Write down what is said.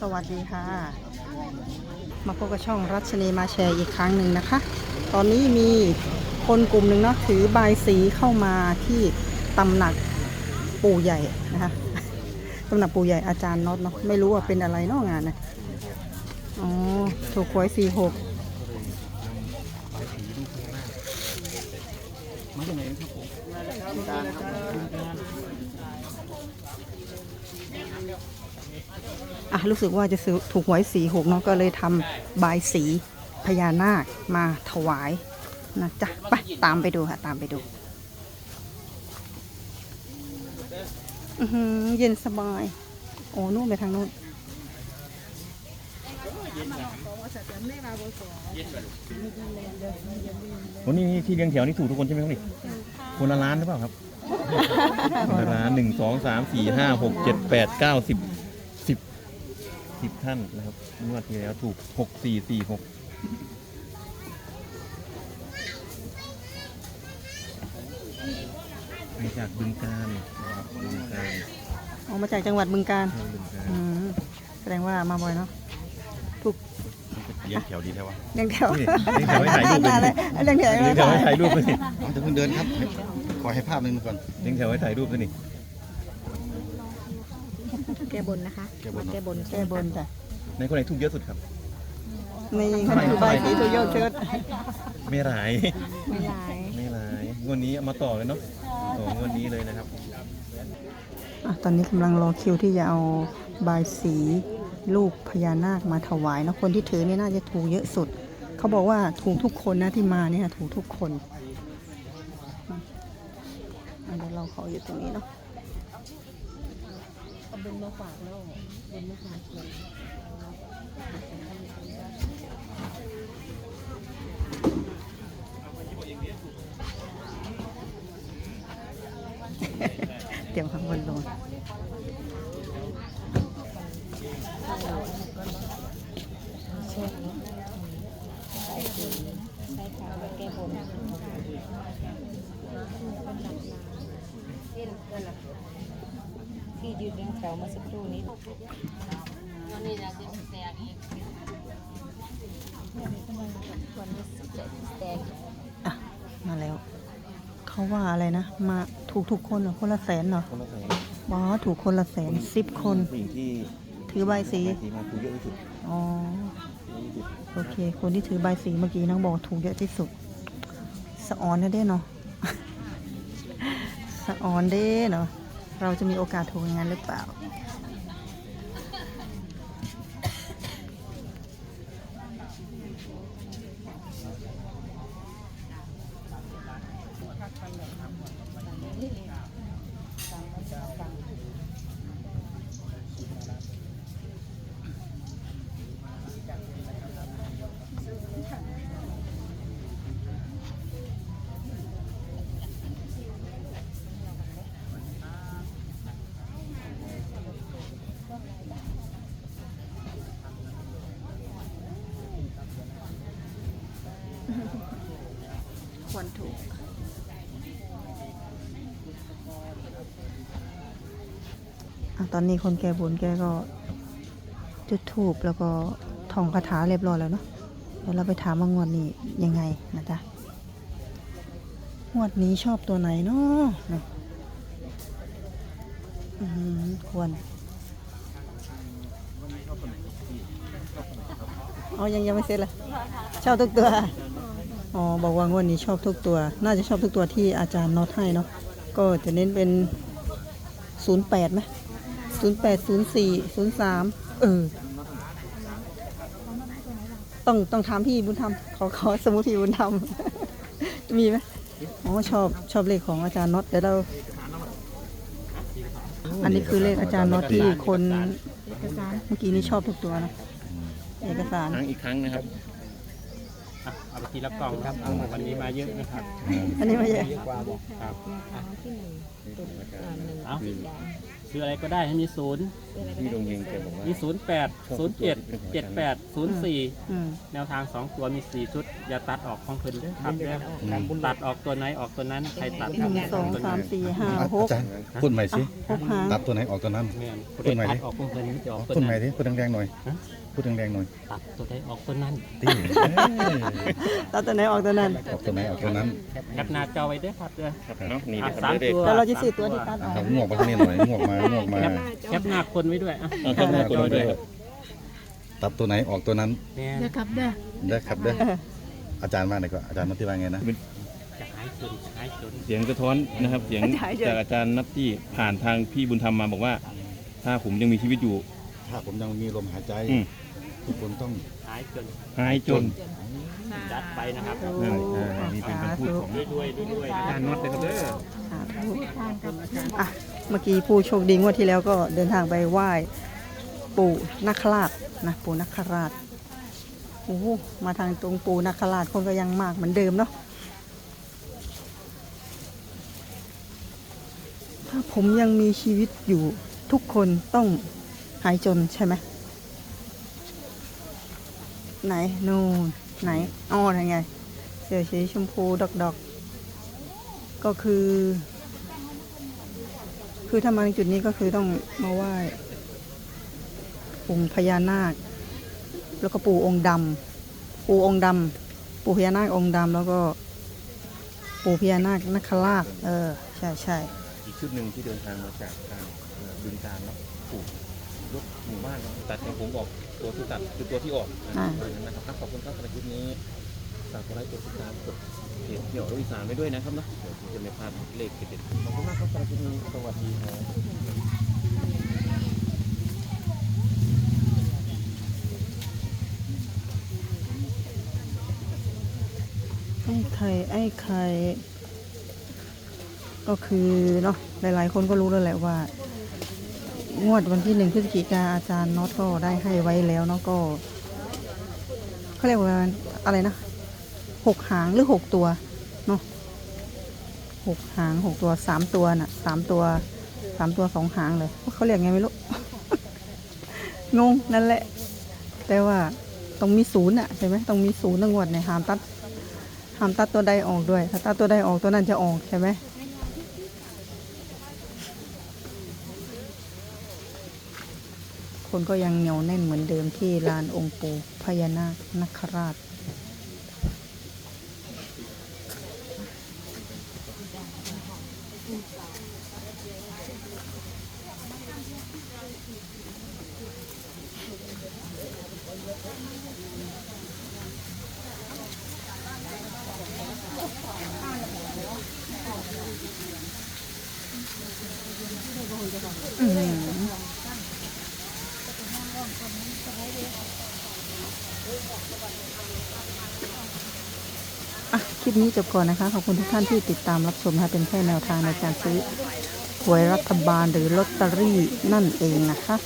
สวัสดีค่ะ มาพบกับช่องรัชนีมาแชร์อีกครั้งหนึ่งนะคะ ตอนนี้มีคนกลุ่มหนึ่งเนาะถือบายสีเข้ามาที่ตำหนักปู่ใหญ่นะคะตำหนักปู่ใหญ่อาจารย์น็อตเนาะไม่รู้ว่าเป็นอะไรนอกงานนะอ๋อถูกหวยสี่หกมาจากไหนครับผม อะรู้สึกว่าจะซื้อถูกหวยสี่หกเนาะก็เลยทำบายสีพญานาคมาถวายนะจ๊ะไปตามไปดูค่ะ ตามไปดูอือหือเย็นสบาย โอ้นู่นไปทางนู้นวันนี้ที่เรียงแถวนี่ถูกทุกคนใช่ไหมครับนี่คนละล้านหรือเปล่าครับคนละล้านหนึ่งสองสามสี่ห้าหกเจ็ดแปดเก้าสิบสิบ สิบท่านนะครับงวดที่แล้วถูกหกสี่สี่หกมาจากบึงการนะครับบึงการออกมาจากจังหวัดบึงการบึงการอืมแสดงว่ามาบ่อยเนาะถูกเรียงแถวดีแท้วะเลี้ยงแถวนี่เลี้ยงแถวให้ถ่ายรูปเลยอะไรเลี้ยงแถวเลี้ยงแถวให้ถ่ายรูปเลยจะเพิ่งเดินครับ ขอให้ภาพหนึ่งก่อนเลี้ยงแถวให้ถ่ายรูปเลยนี่แก้บนนะคะแก้บนแก้บนแก้บนจ้ะในคนไหนถูกเยอะสุดครับ นี่เขาถือใบสีถูกโยกเชิดไม่ร้าย ไม่ร้ายไม่ร้ายงวดนี้เอามาต่อเลยเนาะต่องวดนี้เลยนะครับ อะตอนนี้กำลังรอคิวที่จะเอาบายสีลูกพญานาคมาถวายนะคนที่ถือนี่น่าจะถูกเยอะสุด เขาบอกว่าถูกทุกคนนะที่มาเนี่ยถูกทุกคนอะเดี๋ยวเราขออยู่ตรงนี้เนาะเอา บุญมาฝากแล้วบุญมาฝากเลยเตรียมข้างบนลงใช่ค่ะใช่ค่ะไปแก้บน ที่ยืนเรียงแถวเมาสักครู่นี้อะมาแล้ว เขาว่าอะไรนะ มาถูกทุกคนเหรอคนละแสนเหรอคนละแสนบอถูกคนละแสนสิบคนผู้หญิงที่ถือใบสีได้สีมาถูกเยอะที่สุดอ๋อเยอะที่สุดโอเค คนที่ถือใบสีเมื่อกี้น้องบอกถูกเยอะที่สุดสะออนนะเด้เนาะสะออนเด้เนาะ เราจะมีโอกาสถูกอย่างนั้นหรือเปล่า ควรถูกอตอนนี้คนแก่บนแกก็ จุดถูกแล้วก็ท่องคาถาเรียบร้อยแล้วเนาะเดี๋ยวเราไปถามว่างวดนี้ยังไงนะจ๊ะงวดนี้ชอบตัวไหนเนาะนะอืมควรเอายังยังไม่เสร็จเลยชอบทุกตัว อ๋อบอกว่างวดนี้ชอบทุกตัว น่าจะชอบทุกตัวที่อาจารย์น็อตให้เนาะก็จะเน้นเป็น 08ไหม08 04 03 เออ ต้องต้องถามพี่บุญธรรมขอขอสมุดพี่บุญธรรม มีไหมอ๋อชอบชอบเลขของอาจารย์น็อตเดี๋ยวเรา อันนี้คือเลขอาจารย์น็อตที่คนเมื่อกี้นี้ชอบทุกตัวนะ เอกสาร ครั้งอีกครั้งนะครับ เอาไปทีละกล่องครับเอาวันนี้มาเยอะนะครับอันนี้ไม่ใช่เยอะกว่าบอกครับ ที่หนึ่งตุนอ่าหนึ่งเอาสีแดง ซื้ออะไรก็ได้ให้มีศูนย์พี่ดวงเฮงแกบอกว่า มีศูนย์แปดศูนย์เจ็ดเจ็ดแปดศูนย์สี่อืมแนวทางสองตัวมีสี่ชุด อย่าตัดออกของเพิ่นเด้อครับเด้อตัดออกตัวไหนออกตัวนั้นใครตัดหนึ่งสองสามสี่ห้าหกอาจารย์พูดใหม่สิหกหางตัดตัวไหนออกตัวนั้น แม่นพูดใหม่ดิตัดออกของเพิ่นจะออกตัวพูดใหม่นั้นดิพูดแรงๆหน่อยฮะพูดแรงๆหน่อยตัดตัวไหนออกตัวนั้นตีตัดตัวไหนออกตัวนั้น ออกตัวไหนออกตัวนั้นแคปหน้าจอไว้เด้อครับเด้อครับเนาะนี่อะนะครับสามเด็กตัวแล้วเราจะสื่อตัวที่ตัดออก ครับงวกมาข้างนี้หน่อยงวกมางวกมาแคปแคปหน้าคนไว้ด้วยอะเอาครับหน้าคนไว้ด้วยครับตัดตัวไหนออกตัวนั้นแม่นได้ครับเด้ออาจารย์ว่าไหนก็อาจารย์นัทที่ว่าไงนะจะหายจนจะหายจน เสียงสะท้อนนะครับ เสียงจากอาจารย์นัตตี้ผ่านทางพี่บุญธรรมมาบอกว่า ถ้าผมยังมีชีวิตอยู่ ถ้าผมยังมีลมหายใจ อืม ทุกคนต้องหายจนหายจนจัดไปนะครับนั่นอ่านี่เป็นคำพูดของด้วยด้วยด้วยอาจารย์น็อตเลยครับเด้อสาธุอะเมื่อกี้ผู้โชคดีงวดที่แล้วก็เดินทางไปไหว้ปู่นักราชนะปู่นักราชโอ้โหมาทางตรงปู่นักราชคนก็ยังมากเหมือนเดิมเนาะถ้าผมยังมีชีวิตอยู่ทุกคนต้องหายจนใช่ไหม ไหน นู่นไหนอ๋อนั่นไง เสือสีชมพูดอกดอกก็คือ คือถ้ามาถึงจุดนี้ก็คือต้องมาไหว้องค์พญานาค แล้วก็ปู่องค์ดำปู่องค์ดำปู่พญานาคองค์ดำแล้วก็ปู่พญานาคนัคราชเออ ใช่ใช่อีกชุดหนึ่งที่เดินทางมาจากทางบึงการเนาะปลูก ยกหมู่บ้านตัดของผมออกตัวที่ตัดคือตัวที่ออกนะครับครับขอบคุณครับสำหรับคลิปนี้ฝากกดไลค์กดติดตามกดเพจเกี่ยวกับอีสานไว้ด้วยนะครับเนาะเดี๋ยวผมจะไม่พลาดเลขเด็ดๆขอบคุณมากครับสำหรับคลิปนี้สวัสดีครับไอ้ไข่ไอ้ไข่ก็คือเนาะหลายๆ คนก็รู้แล้วแหละว่า งวดวันที่หนึ่งพฤศจิกาอาจารย์น็อตก็ได้ให้ไว้แล้วเนาะก็เขาเรียกว่าอะไรนะหกหางหรือหกตัวเนาะหกหางหกตัวสามตัวน่ะสามตัวสามตัวสองหางเลยเขาเรียกไงไม่รู้ งงนั่นแหละ แต่ว่าต้องมีศูนย์อะใช่ไหมต้องมีศูนย์ตั้งวดในยหามตัดหามตัดตัวใดออกด้วย ถ้าตัดตัวใดออกตัวนั้นจะออกใช่ไหม คนก็ยังเหนียวแน่นเหมือนเดิมที่ลานองค์ปู่พญานาคนคราช อืม อะคลิปนี้จบก่อนนะคะ ขอบคุณทุกท่านที่ติดตามรับชมนะคะเป็นแค่แนวทางในการซื้อหวยรัฐบาลหรือลอตเตอรี่นั่นเองนะคะ